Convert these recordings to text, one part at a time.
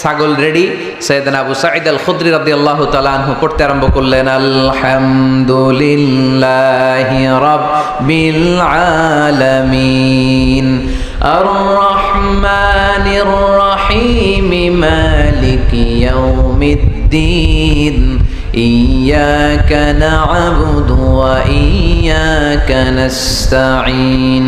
ছাগল রেডি সৈয়দনা আবু সাইদ আল খুদ্রি রাদি আল্লাহ তালানহু পড়তে আরম্ভ করলেন আলহামদুলিল্লাহ রাব্বিল আলামিন আর রহমানির রহিম মালিক ইয়াউমিদ্দিন إياك نعبد وإياك نستعين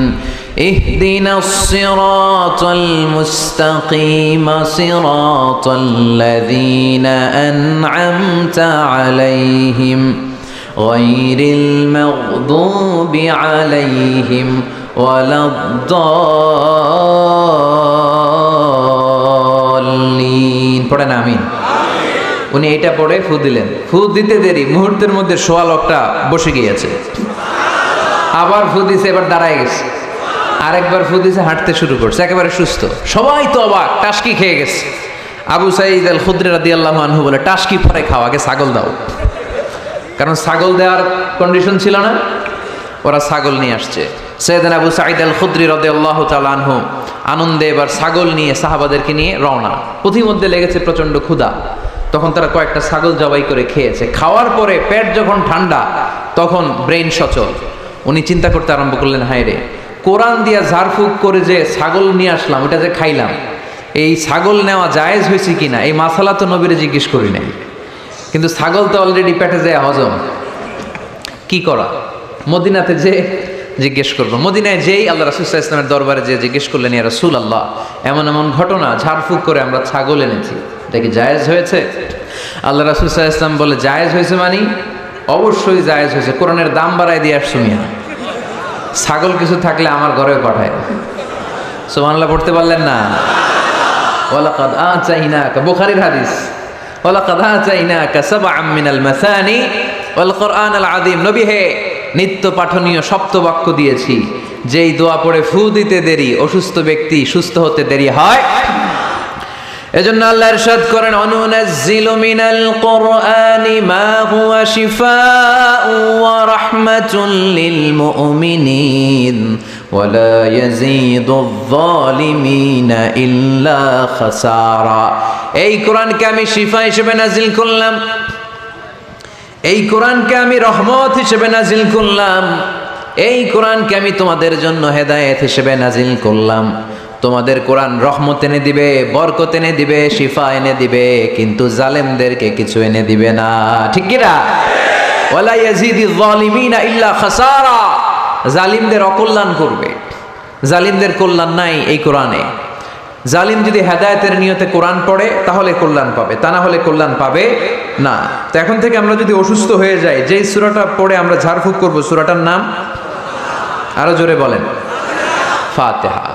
اهدنا الصراط المستقيم صراط الذين أنعمت عليهم غير المغضوب عليهم ولا الضالين পড়েন আমিন উনি এটা পড়ে ফু দিলেন ফু দিতে দেরি মুহূর্তের মধ্যে সোয়া লকটা বসে গিয়েছে আবার ফু দিছে এবার দাঁড়ায় গেছে আরেকবার ফু দিছে, হাঁটতে শুরু করছে, একেবারে সুস্থ। সবাই তো অবাক, টাসকি খেয়ে গেছে। আবু সাইদ আল খুদ্রে রাদি আল্লাহ আনহু বলে, টাসকি পরে খাও, আগে ছাগল দাও। কারণ ছাগল দেওয়ার কন্ডিশন ছিল না, ওরা ছাগল নিয়ে আসছে। সৈয়দান আবু সাইদ আল খুদ্রি রদে আল্লাহ আনহু আনন্দে এবার ছাগল নিয়ে, সাহাবাদেরকে নিয়ে রওনা। পথিমধ্যে লেগেছে প্রচণ্ড ক্ষুধা। তখন তারা কয়েকটা ছাগল জবাই করে খেয়েছে। খাওয়ার পরে পেট যখন ঠান্ডা, তখন ব্রেন সচল। উনি চিন্তা করতে আরম্ভ করলেন, হায় রে কোরআন দিয়া ঝাড়ফুঁক করে যে ছাগল নিয়ে আসলাম, ওটা যে খাইলাম, এই ছাগল নেওয়া জায়েজ হয়েছে কিনা, এই মাসালা তো নবীরে জিজ্ঞেস করি নাই। কিন্তু ছাগল তো অলরেডি পেটে যায়, হজম। কি করা? মদিনাতে যে জিজ্ঞেস করব। মদিনায় যেই আল্লাহ রাসুল্লাহ ইসলামের দরবারে যে জিজ্ঞেস করলেন, ইয়া রসুল আল্লাহ এমন এমন ঘটনা, ঝাড়ফুঁক করে আমরা ছাগল এনেছি। এটা কি জায়েজ হয়েছে? আল্লাহ রাসুল্লাহ ইসলাম বলে, জায়েজ হয়েছে মানে? অবশ্যই জায়েজ হয়েছে। কোরআনের দাম বাড়ায় দিয়ে আসছো মিয়া। ছাগল কিছু থাকলে আমার ঘরে পাঠায়। সোমানলা পড়তে পারলেন না? ওয়ালাকাদ আতাইনাকা, বুখারীর হাদিস। ওয়ালাকাদ আতাইনাকা সাবআম আমিনাল মাসানি ওয়াল কোরআনাল আদিম নবী হে, নিত্য পাঠনীয় সপ্তবাক্য দিয়েছি। যেই দোয়া পড়ে ফু দিতে দেরি, অসুস্থ ব্যক্তি সুস্থ হতে দেরি হয় এজন্য আল্লাহ ইরশাদ করেন অনুনাজ্জিলু মিনাল কোরআনি মা হুয়া শিফাউ ওয়া রাহমাতুল লিল মুমিনিন ولا يزيد الظالمين إلا خسارا এই কোরআনকে আমি শিফা হিসেবে নাজিল করলাম এই কোরআনকে আমি রহমত হিসেবে নাজিল করলাম এই কোরআনকে আমি তোমাদের জন্য হেদায়েত হিসেবে নাজিল করলাম তোমাদের কোরআন রহমত এনে দিবে, বরকত এনে দিবে, শিফা এনে দিবে, কিন্তু জালেমদেরকে কিছু এনে দিবে না। ঠিক কিনা? ওয়ালা ইয়াজিদি যালিমিনা ইল্লা খাসারা। জালিমদের অকল্যাণ করবে। জালিমদের কল্যাণ নাই এই কোরআনে। জালিম যদি হেদায়তের নিয়তে কোরআন পড়ে, তাহলে কল্যাণ পাবে, তা না হলে কল্যাণ পাবে না। তো এখন থেকে আমরা যদি অসুস্থ হয়ে যাই, যেই সুরাটা পড়ে আমরা ঝাড়ফুঁক করব, সুরাটার নাম আরও জোরে বলেন। ফাতেহা।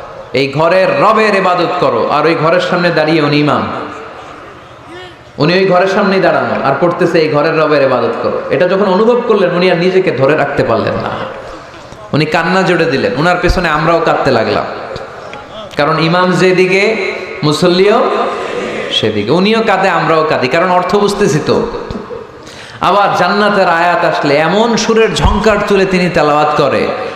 এই ঘরের রবের ইবাদত করো, আর ওই ঘরের সামনে দাঁড়িয়ে উনি ইমাম। উনি ওই ঘরের সামনেই দাঁড়ানো আর পড়তেছে এই ঘরের রবের ইবাদত করো। এটা যখন অনুভব করলেন, উনি আর নিজেকে ধরে রাখতে পারলেন না। উনি কান্না জুড়ে দিলেন ওনার পেছনে আমরাও কাঁদতে লাগলাম। কারণ ইমাম যেদিকে, মুসল্লিও সেদিকে। উনিও কাঁদে, আমরাও কাঁদি। কারণ অর্থ বুঝতেছি তো। আবার জান্নাতের আয়াত আসলে এমন সুরের ঝংকার তুলে তিনি তেলাওয়াত করে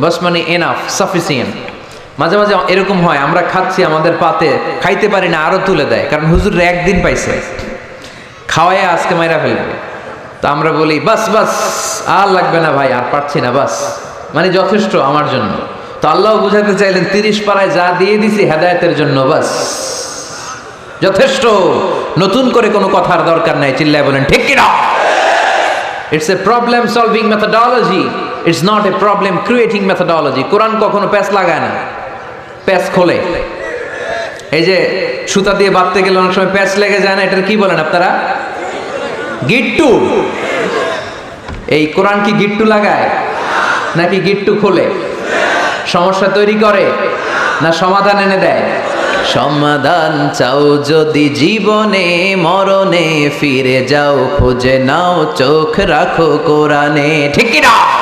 বাস মানে এনাফ সাফিসিয়েন্ট মাঝে মাঝে এরকম হয়, আমরা খাচ্ছি, আমাদের পাতে, খাইতে পারি না আরও তুলে দেয়। কারণ হুজুর একদিন পাইছে। খাওয়ায় আজকে মাইরা ফেলবে। তো আমরা বলি, বাস বাস, আর লাগবে না ভাই, আর পারছি না, বাস। মানে যথেষ্ট আমার জন্য। তো আল্লাহ বুঝাতে চাইলেন, তিরিশ পাড়ায় যা দিয়ে দিছি, হেদায়তের জন্য, বাস। যথেষ্ট। নতুন করে কোনো কথার দরকার নাই, চিল্লায় বলেন, ঠিক কিনা? It's a problem solving methodology it's not a problem creating methodology Quran কখনো প্যাচ লাগায় না। প্যাচ খোলে। এই যে সুতা দিয়ে বাঁধতে গেলে অনেক সময় প্যাচ লেগে যায় না, এটার কি বলেন আপনারা? গিট্টু। এই কোরআন কি গিট্টু লাগায়? নাকি গিট্টু খোলে? সমস্যা তৈরি করে না সমাধান এনে দেয়? সমাধান চাও যদি জীবনে, মরণে ফিরে যাও, খুঁজে নাও, চোখ রাখো কোরআনে। ঠিক না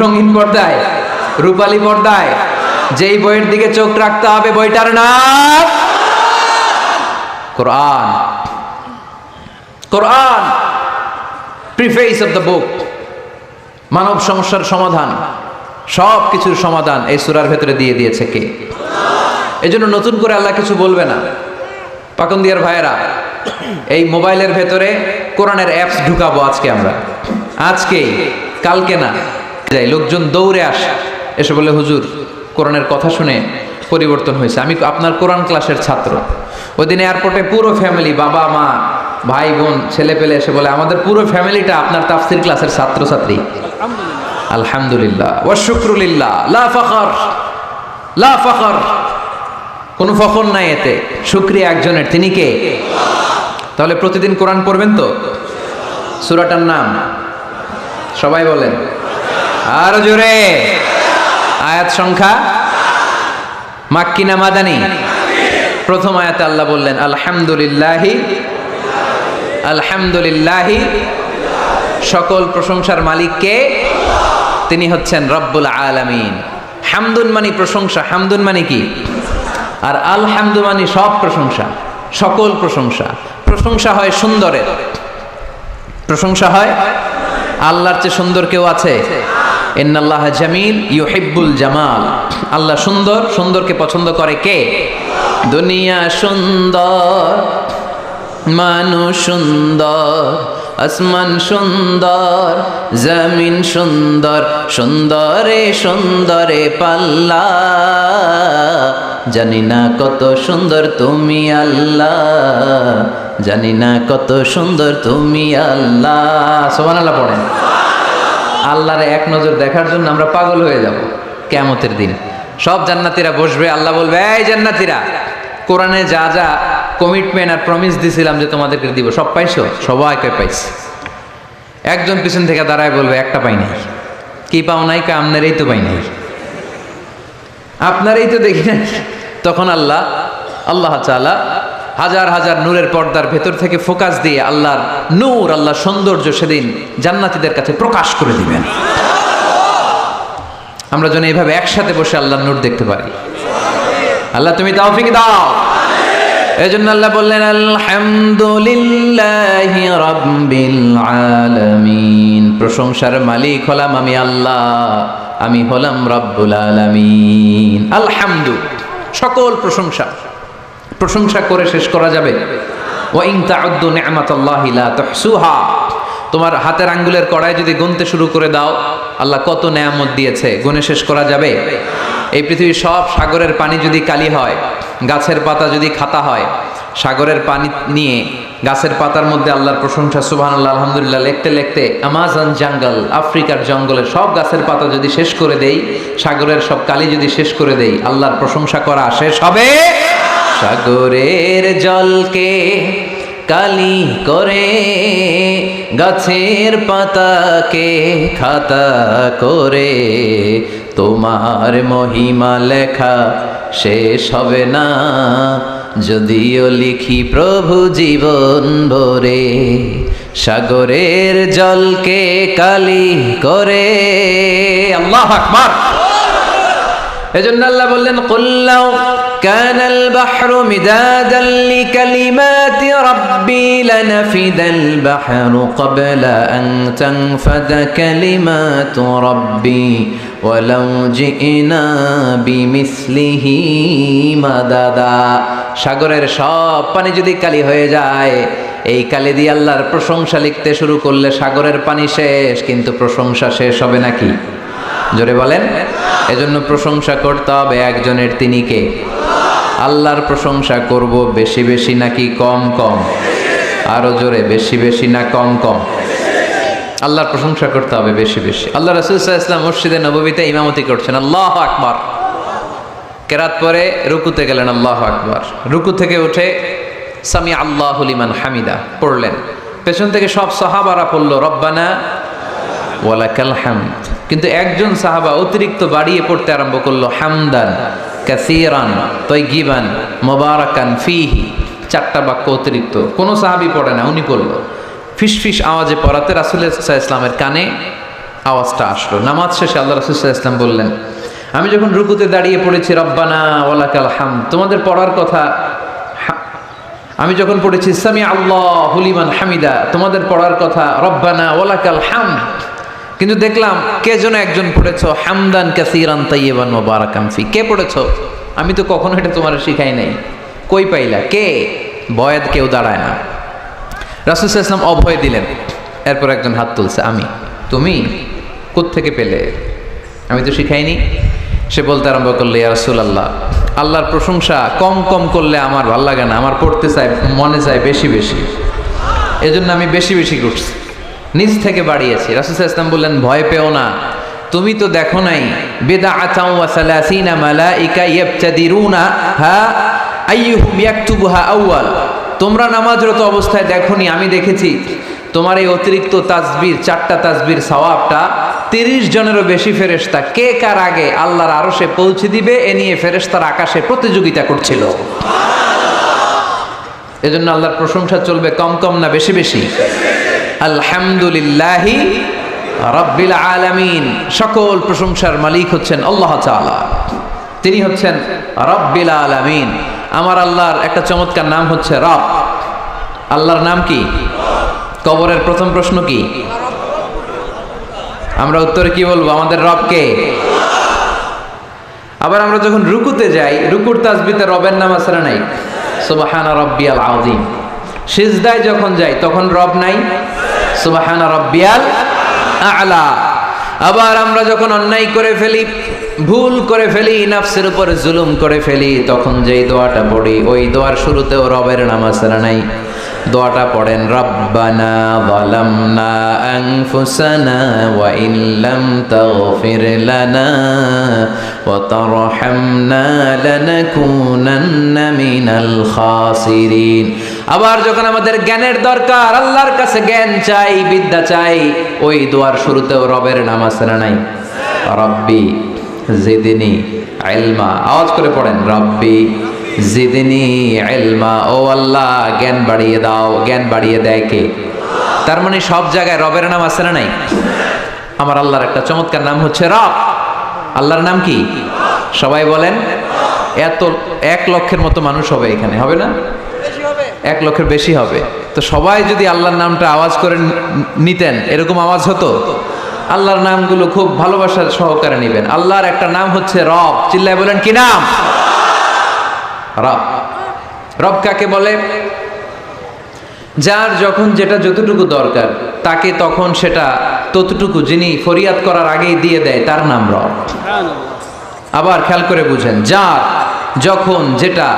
রঙিন পর্দায়, রূপালী পর্দায়, যেই বইয়ের দিকে চোখ রাখতে হবে বইটার নাম Quran. Quran preface of the book মানব সমস্যার সমাধান, সব কিছুর সমাধান এই সুরার ভেতরে দিয়ে দিয়েছে কে? এই জন্য নতুন করে আল্লাহ কিছু বলবে না। পাকন্দিয়ার ভাইয়েরা, এই মোবাইলের ভেতরে কোরআনের অ্যাপস ঢুকাবো আজকে আমরা। আজকেই, কালকে না। যাই লোকজন দৌড়ে আসে। এসে বলে, হুজুর, কোরআনের কথা শুনে পরিবর্তন হয়েছে। আমি আপনার কোরআন ক্লাসের ছাত্র। ওই দিন এয়ারপোর্টে পুরো ফ্যামিলি বাবা, মা, ভাই, বোন, ছেলে পেলে এসে বলে, আমাদের পুরো ফ্যামিলিটা আপনার তাফসির ক্লাসের ছাত্রছাত্রী। আলহামদুলিল্লাহ। ওয়াশুক্রুলিল্লাহ লা ফখর। লা ফখর। কোনো ফখর নাই এতে। শুক্রিয়া একজনের। তিনি কে? তাহলে প্রতিদিন কোরআন পড়বেন তো? সুরাটার নাম? সবাই বলেন। আর জোরে। আয়াত সংখ্যা? মাক্কিনা মাদানি? প্রথম আয়াতে আল্লাহ বললেন, আলহামদুলিল্লাহি আলহামদুলিল্লাহি, সকল প্রশংসার মালিককে তিনি হচ্ছেন রব্বুল আলামিন। হামদুন মানি প্রশংসা, হামদুন মানে কি? আর আলহামদু মানি সব প্রশংসা, সকল প্রশংসা। প্রশংসা হয় সুন্দরের। প্রশংসা হয় আল্লাহর চেয়ে সুন্দর কেউ আছে? ইন্নাল্লাহ জামিল ইউহিব্বুল জামাল। আল্লাহ সুন্দর, সুন্দরকে পছন্দ করে কে? দুনিয়া সুন্দর, মানুষ সুন্দর, আসমান সুন্দর, জমিন সুন্দর, সুন্দরে সুন্দরে পাল্লা। জানি না কত সুন্দর তুমি আল্লাহ, জানি না কত সুন্দর তুমি আল্লাহ। সোমান আল্লাহ পড়েন। আল্লাহর এক নজর দেখার জন্য আমরা পাগল হয়ে যাব কেমতের দিন। সব জান্নাতিরা বসবে, আল্লাহ বলবে, এই জান্নাতিরা, কোরআনে যা যা কমিটমেন্ট আর প্রমিস দিছিলাম যে তোমাদেরকে দিব, সব পাইছো? সবাইকে পাইছি। একজন পিছন থেকে দাঁড়ায় বলবে, একটা পাই নাই। কি পাও নাই কা? আপনারই তো পাই নাই। আপনারই তো দেখি নাই। তখন আল্লাহ আল্লাহ চালা হাজার হাজার নূরের পর্দার ভেতর থেকে ফোকাস দিয়ে আল্লাহর নূর আল্লাহ সৌন্দর্য সেদিন জান্নাতিদের কাছে প্রকাশ করে দিবেন। আমরা যেন এইভাবে একসাথে বসে আল্লাহর নূর দেখতে পারি। আল্লাহ তুমি তাওফিক দাও। এই জন্য আল্লাহ বললেন, আলহামদুলিল্লাহ রাব্বিল আলামিন। প্রশংসার মালিক হলাম আমি আল্লাহ, আমি হলাম রব্বুল আলামিন। আলহামদু, সকল প্রশংসা। প্রশংসা করে শেষ করা যাবে। তোমার হাতের আঙ্গুলের কড়াই যদি গুনতে শুরু করে দাও, আল্লাহ কত নেয়ামত দিয়েছে, গুনে শেষ করা যাবে। এই পৃথিবীর সব সাগরের পানি যদি কালি হয়, গাছের পাতা যদি খাতা হয়, সাগরের পানি নিয়ে গাছের পাতার মধ্যে আল্লাহর প্রশংসা আল্লাহ আলহামদুলিল্লাহ, লিখতে লিখতে আমাজন জঙ্গল, আফ্রিকার জঙ্গলের সব গাছের পাতা যদি শেষ করে দেই, সাগরের সব কালি যদি শেষ করে দেই, আল্লাহর প্রশংসা করা শেষ হবে। সাগরের জলকে কালি করে, গাছের পাতাকে খাতা করে। তোমার মহিমা লেখা শেষ হবে না, যদিও লিখি প্রভু জীবন ভরে। সাগরের জলকে কালি করে। আল্লাহ আকবার। এজন্য আল্লাহ বললেন কুল্লাও كان البحر مدادا لكلمات ربي لنفد البحر قبل أن تنفد كلمات ربي ولو جئنا بمثله مددا সাগরের সব পানি যদি কালি হয়ে যায় এই কালি দিয়ে আল্লাহর প্রশংসা লিখতে শুরু করলে সাগরের পানি শেষ কিন্তু প্রশংসা শেষ হবে নাকি জোরে বলেন এজন্য প্রশংসা করতে হবে একজনের তিনি কে আল্লাহর প্রশংসা করব বেশি বেশি নাকি কম কম? আরও জোরে, বেশি বেশি না কম কম? আল্লাহর প্রশংসা করতে হবে বেশি বেশি। আল্লাহ রসুল ইসলাম মসজিদে নবীতে ইমামতি করছেন, আল্লাহ আকবার। কেরাত পরে রুকুতে গেলেন, আল্লাহ আকবার। রুকু থেকে উঠে সামি আল্লাহ লিমান হামিদা পড়লেন। পেছন থেকে সব সাহাবারা পড়ল, রব্বানা ওয়ালাকাল হামদ। কিন্তু একজন সাহাবা অতিরিক্ত বাড়িয়ে পড়তে আরম্ভ করল, হামদান। কাসিরান, তৈগিবান, মোবারকান, ফিহি, চারটা বাক্য অতিরিক্ত। কোনো সাহাবি পড়ে না, উনি পড়ল। ফিসফিস আওয়াজে পড়াতে রাসুল ইসলামের কানে আওয়াজটা আসলো। নামাজ শেষে আল্লাহ রাসুল ইসলাম বললেন, আমি যখন রুকুতে দাঁড়িয়ে পড়েছি, রব্বানা ওয়ালাকাল হাম তোমাদের পড়ার কথা আমি যখন পড়েছি সামি আল্লাহ হুলিমান হামিদা, তোমাদের পড়ার কথা, রব্বানা ওয়ালাকাল হাম কিন্তু দেখলাম, কে যেন একজন পড়েছ, হামদান কাসিরান তাইয়েবান মোবারাকান ফি। কে পড়েছ? আমি তো কখনো এটা তোমার শিখাই নাই। কই পাইলা? কে? বয়াদ কেউ দাঁড়ায় না। রাসুল ইসলাম অভয় দিলেন। এরপর একজন হাত তুলছে, আমি? তুমি? থেকে পেলে? আমি তো শিখাইনি। সে বলতে আরম্ভ করলে, ইয়া রাসুল আল্লাহ আল্লাহর প্রশংসা কম কম করলে আমার ভালো লাগে না, আমার পড়তে চাই মনে চায় বেশি বেশি। এজন্য আমি বেশি বেশি করছি। নিজ থেকে বাড়িয়েছি। রাসুল ইসলাম বললেন, ভয় পেও না। তুমি তো দেখো নাই বেদা আচাউ আউয়াল। তোমরা নামাজরত অবস্থায় দেখোনি, আমি দেখেছি। তোমার এই অতিরিক্ত তাজবির চারটা তাজবির সওয়াবটা তিরিশ জনেরও বেশি ফেরেস্তা কে কার আগে আল্লাহর আরও সে পৌঁছে দিবে, এ নিয়ে ফেরেস্তার আকাশে প্রতিযোগিতা করছিল। এজন্য আল্লাহর প্রশংসা চলবে কম কম না বেশি বেশি। আলহামদুলিল্লাহি রব্বিল আলামিন। সকল প্রশংসার মালিক হচ্ছেন আল্লাহ তাআলা। তিনি হচ্ছেন রব্বিল আলামিন। আমার আল্লাহর একটা চমৎকার নাম হচ্ছে রব। আল্লাহর নাম কি? কবরের প্রথম প্রশ্ন কি? আমরা উত্তরে কি বলব? আমাদের রব কে? আবার আমরা যখন রুকুতে যাই, রুকুর তাসবিতে রবের নাম না নাই? সুবাহানা রব্বিয়াল আউদিম সিজদায় যখন যাই, তখন রব নাই? সুবাহানা রব্বিয়াল আলা। আবার আমরা যখন অন্যায় করে ফেলি, ভুল করে ফেলি, নাফসের উপর জুলুম করে ফেলি, তখন যেই দোয়াটা পড়ি, ওই দোয়ার শুরুতেও রবের নাম না নাই। দোয়াটা পড়েন, রব্বানা যালামনা আনফুসানা ওয়া ইল্লাম তাগফির লানা ওয়া তারহামনা লানাকুনান্না মিনাল খাসিরিন। আবার যখন আমাদের জ্ঞানের দরকার, আল্লাহর কাছে জ্ঞান চাই, বিদ্যা চাই, ওই দোয়ার শুরুতেও রবের নাম আছে না নাই? রব্বি জিদিনি ইলমা। আওয়াজ করে পড়েন, রব্বি জিদিনি ইলমা। ও আল্লাহ, জ্ঞান বাড়িয়ে দাও, জ্ঞান বাড়িয়ে দেয় কে? তার মানে সব জায়গায় রবের নাম আছে না নাই? আমার আল্লাহর একটা চমৎকার নাম হচ্ছে রব। আল্লাহর নাম কি? সবাই বলেন, এত এক লক্ষের মতো মানুষ হবে এখানে, হবে না? এক লক্ষের বেশি হবে। তো সবাই যদি আল্লাহর নামটা আওয়াজ করে নিতেন এরকম আওয়াজ হতো? আল্লাহর নামগুলো খুব ভালোবাসার সহকারে নেবেন। আল্লাহর একটা নাম হচ্ছে রব। চিল্লায় বলেন কি নাম? রব। রব কাকে বলে? যার যখন যেটা যতটুকু দরকার তাকে তখন সেটা ততটুকু যিনি ফরিয়াদ করার আগেই দিয়ে দেয় তার নাম রব। আবার খেয়াল করে বুঝেন যার যখন যেটা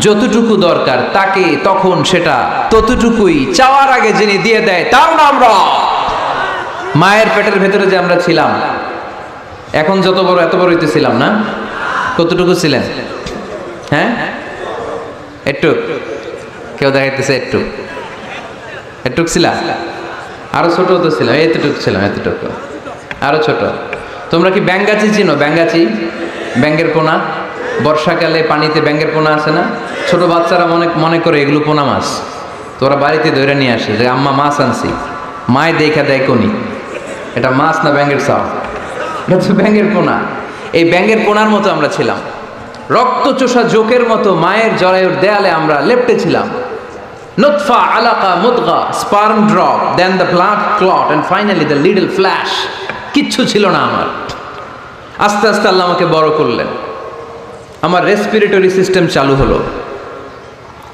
যতটুকু দরকার তাকে তখন সেটা ততটুকুই চাওয়ার আগে যিনি দিয়ে দেয়, তার নাম রব। মায়ের পেটের ভেতরে যে আমরা ছিলাম, এখন যত বড়, এত বড় হইতে ছিলাম না? কতটুকু ছিলেন? হ্যাঁ? একটু। কেউ দেখাইতেছে একটু। একটু ছিলাম আরও ছোট তো ছিলাম, এতটুকু ছিলাম, এতটুকু। আরও ছোট। তোমরা কি ব্যাঙ্গাচি চিনো? ব্যাঙ্গাচি? ব্যাঙ্গের পোনা বর্ষাকালে পানিতে ব্যাঙ্গের পোনা আছে না? ছোট বাচ্চারা মনে মনে করে এগুলো পোনা মাছ। তোরা বাড়িতে ধরে নিয়ে আসে যে আম্মা মাছ আনছি। মায় দেখা দেয় কোনি। এটা মাছ না ব্যাঙ্গের সাও এটা হচ্ছে ব্যাঙ্গের পোনা। এই ব্যাঙ্গের পোনার মতো আমরা ছিলাম। রক্ত চোষা জোকের মতো মায়ের জরায়ুর দেয়ালে আমরা লেপটে ছিলাম। নুতফা আলাকা মুদগা sperm drop, then the blood clot and finally the little flesh কিচ্ছু ছিল না আমার। আস্তে আস্তে আল্লাহ আমাকে বড় করলেন। আমার রেসপিরেটরি সিস্টেম চালু হলো।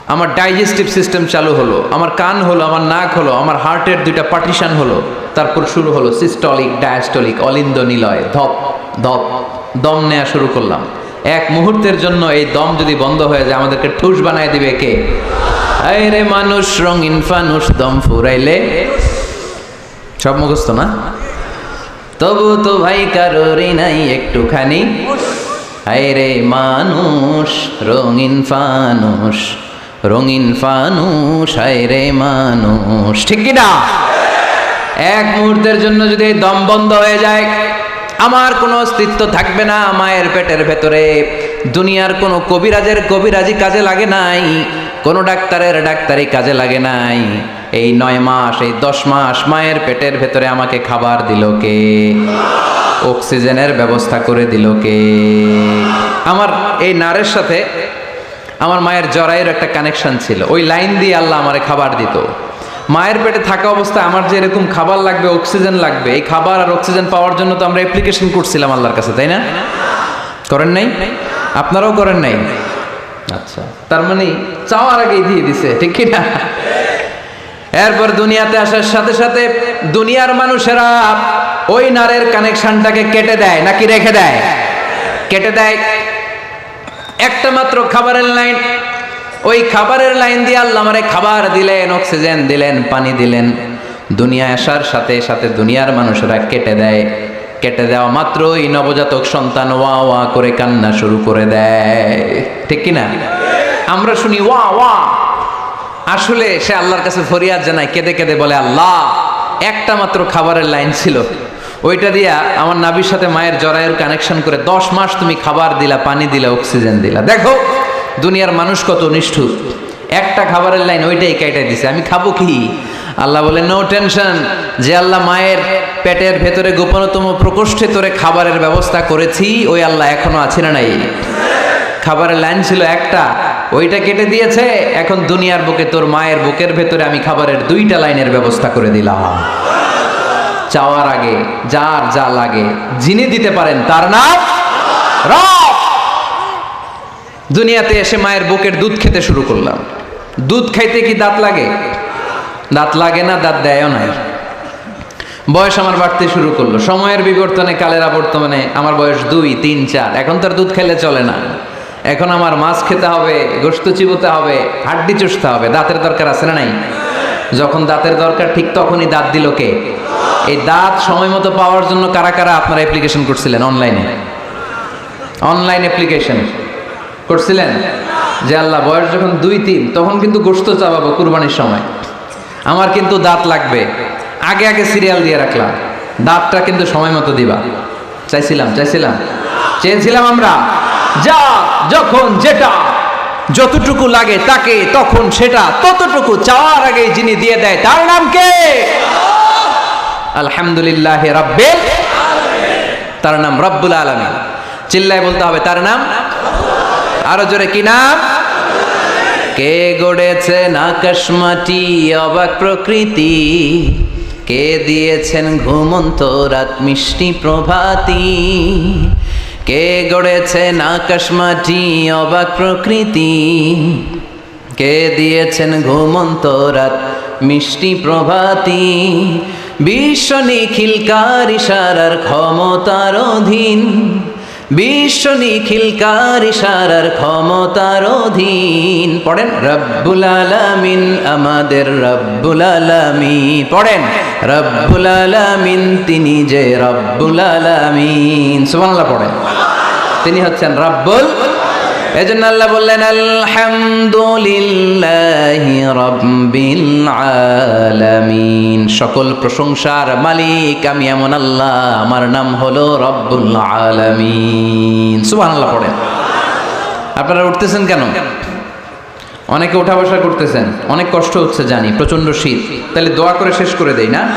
আমার ডাইজেস্টিভ সিস্টেম চালু হলো। আমার কান হলো, আমার নাক হলো, আমার হার্টের দুইটা পার্টিশন হলো। তারপর শুরু হলো সিস্টলিক ডায়াস্টলিক অলিন্দ নিলয় ধপ ধপ, দম নেওয়া শুরু করলাম। এক মুহূর্তের জন্য এই দম যদি বন্ধ হয়ে যায়, আমাদেরকে ঠুস বানায় দিবে কে? রে মানুষ, রঙিন ফানুষ, দম ফুরাইলে। সব মুখস্থ না? তবু তো ভাই কারোরই নাই একটুখানি। হায় রে মানুষ, রঙিন ফানুষ রঙিন ফানুষ হায় রে মানুষ। ঠিক কি না এক মুহূর্তের জন্য যদি দম বন্ধ হয়ে যায়, আমার কোনো অস্তিত্ব থাকবে না মায়ের পেটের ভেতরে। দুনিয়ার কোনো কবিরাজের কবিরাজি কাজে লাগে নাই, কোনো ডাক্তারের ডাক্তারি কাজে লাগে নাই। এই নয় মাস, এই দশ মাস মায়ের পেটের ভেতরে আমাকে খাবার দিল কে? অক্সিজেনের ব্যবস্থা করে দিল কে? আমার এই নারের সাথে আমার মায়ের জরায়ের একটা কানেকশন ছিল। ওই লাইন দিয়ে আল্লাহ আমারে খাবার দিত। মায়ের পেটে থাকা অবস্থায় আমার যে এরকম খাবার লাগবে, অক্সিজেন লাগবে, এই খাবার আর অক্সিজেন পাওয়ার জন্য তো আমরা অ্যাপ্লিকেশন করছিলাম আল্লাহর কাছে, তাই না? করেন নাই? আপনারাও করেন নাই? আচ্ছা তার মানে চাওয়ার আগেই দিয়ে দিছে, ঠিক কি না? এরপর দুনিয়াতে আসার সাথে সাথে দুনিয়ার মানুষেরা ওই নারের কানেকশনটাকে কেটে দেয় নাকি রেখে দেয়? কেটে দেয়। একটা মাত্র খাবারের লাইন। ওই খাবারের লাইন দিয়ে আল্লাহ আমারে খাবার দিলেন, অক্সিজেন দিলেন, পানি দিলেন। দুনিয়া আসার সাথে সাথে দুনিয়ার মানুষরা কেটে দেয়। কেটে দেওয়া মাত্র মাত্রই নবজাতক সন্তান ওয়া ওয়া করে কান্না শুরু করে দেয়। ঠিক কি না আমরা শুনি ওয়া ওয়া। আসলে সে আল্লাহর কাছে ফরিয়াদ জানায়, কেঁদে কেঁদে বলে, আল্লাহ, একটা মাত্র খাবারের লাইন ছিল। ওইটা দিয়া আমার নাবির সাথে মায়ের জরায়ের কানেকশন করে দশ মাস তুমি খাবার দিলা, পানি দিলা অক্সিজেন দিলা। দেখো, দুনিয়ার মানুষ কত নিষ্ঠুর। একটা খাবারের লাইন ওইটাই কেটে দিছে। আমি খাব কি? আল্লাহ বলে নো টেনশন যে আল্লাহ মায়ের পেটের ভেতরে গোপনতম প্রকোষ্ঠে তোরে খাবারের ব্যবস্থা করেছি, ওই আল্লাহ এখনও আছে না নাই? খাবারের লাইন ছিল একটা। ওইটা কেটে দিয়েছে। এখন দুনিয়ার বুকে তোর মায়ের বুকের ভেতরে আমি খাবারের দুইটা লাইনের ব্যবস্থা করে দিলাম। চাওয়ার আগে, যার যা লাগে, যিনি দিতে পারেন, তার নাম দুনিয়াতে এসে মায়ের বুকের দুধ খেতে শুরু করলাম। দুধ খাইতে কি দাঁত লাগে? দাঁত লাগে না, দাঁত দেয়ও নাই। বয়স আমার বাড়তে শুরু করল। সময়ের বিবর্তনে, কালের আবর্তমানে আমার বয়স দুই, তিন, চার। এখন তো আর দুধ খেলে চলে না। এখন আমার মাছ খেতে হবে গোস্ত চিবোতে হবে, হাড্ডি চুষতে হবে। দাঁতের দরকার আছে না নাই? যখন দাঁতের দরকার, ঠিক তখনই দাঁত দিল কে? এই দাঁত সময় মতো পাওয়ার জন্য কারা কারা আপনারা অ্যাপ্লিকেশন করছিলেন? অনলাইনে অনলাইন অ্যাপ্লিকেশন করছিলেন? যে আল্লাহ, বয়স যখন দুই তিন, তখন কিন্তু গোস্ত চাবাবো কুরবানির সময়। আমার কিন্তু দাঁত লাগবে। আগে আগে সিরিয়াল দিয়ে রাখলাম। দাঁতটা কিন্তু সময় মতো দিবা। চাইছিলাম চাইছিলাম। চেয়েছিলাম আমরা, যা, যখন, যেটা, যতটুকু লাগে তাকে, তখন, সেটা, ততটুকু চাওয়ার আগে যিনি দিয়ে দেয়, তার নাম কে? আলহামদুলিল্লাহ রাব্বিল তার নাম রব্বুল আলামিন। চিল্লায় বলতে হবে, তার নাম? আরও জোরে, কি নাম? কে গড়েছেন আকাশ মাটি, অবাক প্রকৃতি? কে দিয়েছেন ঘুমন্ত রাত মিষ্টি প্রভাতি? কে গড়েছেন আকাশ মাটি, অবাক প্রকৃতি? কে দিয়েছেন ঘুমন্ত রাত মিষ্টি প্রভাতি? বিশ্ব নিখিলকার ইশারার ক্ষমতার অধীন? বিশ্ব নিখিলকার ইশারার ক্ষমতার অধীন? পড়েন, রব্বুল আলামিন আমাদের রব্বুল আলামিন পড়েন, রব্বুল আলামিন তিনি যে রব্বুল আলামিন সুবহানাল্লাহ পড়েন। তিনি হচ্ছেন রব্বুল এজন্য আল্লাহ বললেন, আলহামদুলিল্লাহি রাব্বিল আলামিন। সকল প্রশংসার মালিক আমি এমন আল্লাহ, আমার নাম হলো রব্বুল আলামিন। সুবহানাল্লাহ পড়েন। আপনারা উঠতেছেন কেন? অনেকে ওঠা বসা করতেছেন, অনেক কষ্ট হচ্ছে জানি প্রচণ্ড শীত। তাহলে দোয়া করে শেষ করে দেই না?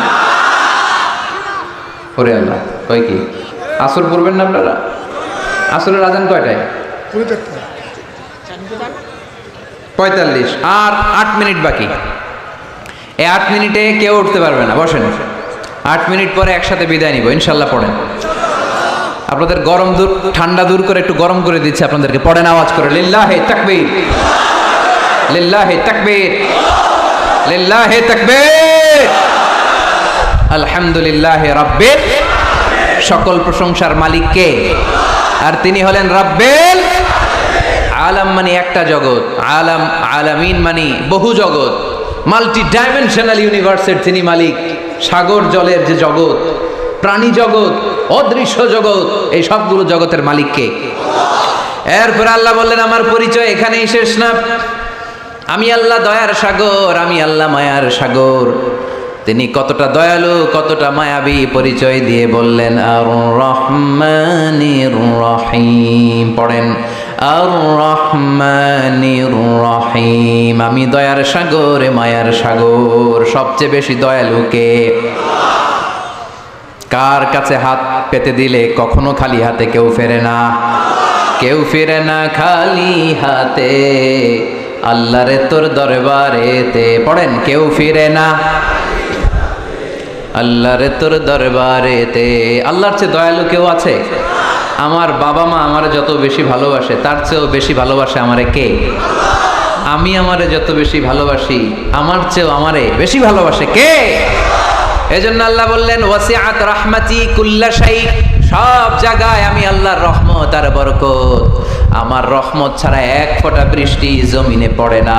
ওরে আল্লাহ কয় কি? আসর পড়বেন না আপনারা? আসরের আজান কয়টায়? পঁয়তাল্লিশ। আর আট মিনিট বাকি। এই আট মিনিটে কেউ উঠতে পারবে না। বসেন। আট মিনিট পরে একসাথে বিদায় নিব। ইনশাল্লাহ পড়েন। আপনাদের গরম দূর, ঠান্ডা দূর করে একটু গরম করে দিচ্ছে আপনাদেরকে। পড়েন আওয়াজ করে। লিল্লাহে তাকবীর। লিল্লাহে তাকবীর। লিল্লাহে তাকবীর। আলহামদুলিল্লাহ রাব্বিল। সকল প্রশংসার মালিক কে আর তিনি হলেন রাব্বেল। আলাম মানে একটা জগৎ, আলাম, আলামিন মানে বহু জগৎ। মাল্টি ডাইমেনশনাল ইউনিভার্সের তিনি মালিক, সাগর জলের যে জগৎ, প্রাণী জগৎ, অদৃশ্য জগৎ, এই সবগুলো জগতের মালিককে। এরপর আল্লাহ বললেন, আমার পরিচয় এখানেই শেষ না। আমি আল্লাহ দয়ার সাগর, আমি আল্লাহ মায়ার সাগর। তিনি কতটা দয়ালু, কতটা মায়াবী পরিচয় দিয়ে বললেন আর রহমানির রহিম। পড়েন রহিম আমি দয়ার সাগর, মায়ার সাগর, সবচেয়ে বেশি দয়ালুকে কার কাছে হাত পেতে দিলে কখনো খালি হাতে কেউ ফেরে না? কেউ ফিরে না খালি হাতে। আল্লাহরে তোর দরবারেতে পড়েন, কেউ ফিরে না। আল্লাহরে তোর দরবারেতে। আল্লাহর চেয়ে দয়ালু কেউ আছে? আমার বাবা মা আমারে যত বেশি ভালোবাসে, তার চেয়েও বেশি ভালোবাসে আমারে কে? আমি আমারে যত বেশি ভালোবাসি, আমার চেয়েও আমারে বেশি ভালোবাসে কে? এজন্য আল্লাহ বললেন, ওয়াসিআত রাহমাতি কুল্লা শাই সব জায়গায় আমি আল্লাহর রহমত আর বরকত। আমার রহমত ছাড়া এক ফোঁটা বৃষ্টি জমিনে পড়ে না।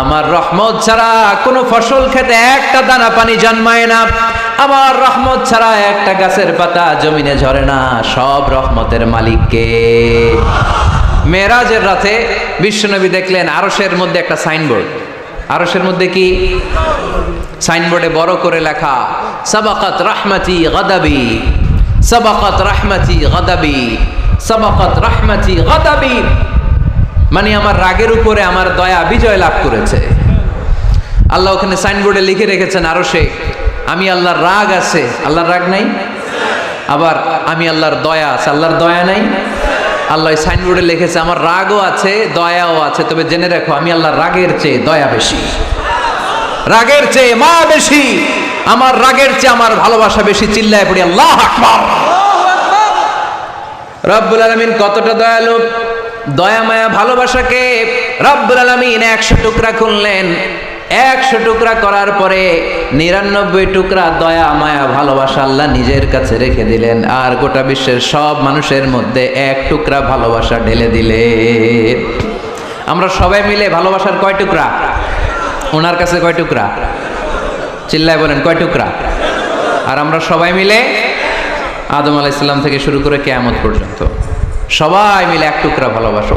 আমার রহমত ছাড়া কোনো ফসল খেতে একটা দানা পানি জন্মায় না। আমার রহমত ছাড়া একটা গাছের পাতা জমিনে ঝরে না, সব রহমতের মালিককে। মেরাজের রাতে বিশ্বনবী দেখলেন আরসের মধ্যে একটা সাইনবোর্ড। আরসের মধ্যে কি? সাইনবোর্ডে বড় করে লেখা, সাবাকাত রাহমাতি গাদাবি, সাবাকাত রাহমাতি গাদাবি, সাবাকাত রাহমাতি গাদাবি। মানে আমার রাগের উপরে আমার দয়া বিজয় লাভ করেছে। আল্লাহ ওখানে সাইনবোর্ডে লিখে রেখেছেন আরও সে আমি আল্লাহর রাগ আছে, আল্লাহর রাগ নাই? আবার আমি আল্লাহর দয়া আছে, আল্লাহর দয়া নাই? আল্লাহ সাইনবোর্ডে লিখেছে, আমার রাগও আছে, দয়াও আছে, তবে জেনে রাখো, আমি আল্লাহ রাগের চেয়ে দয়া বেশি। রাগের চেয়ে মা বেশি, আমার রাগের চেয়ে আমার ভালোবাসা বেশি, চিল্লায় পড়ি, আল্লাহ রব্বুল আলমিন কতটা দয়ালু, দয়া মায়া ভালোবাসাকে রব্বুল আলমিন একশো টুকরা খুললেন। একশো টুকরা করার পরে নিরানব্বই টুকরা দয়া, মায়া, ভালোবাসা আল্লাহ নিজের কাছে রেখে দিলেন। আর গোটা বিশ্বের সব মানুষের মধ্যে এক টুকরা ভালোবাসা ঢেলে দিলে আমরা সবাই মিলে ভালোবাসার কয় টুকরা? ওনার কাছে কয় টুকরা? চিল্লায় বলেন, কয় টুকরা? আর আমরা সবাই মিলে আদম আলাইসাল্লাম থেকে শুরু করে কেয়ামত পর্যন্ত সবাই মিলে এক টুকরা ভালোবাসো।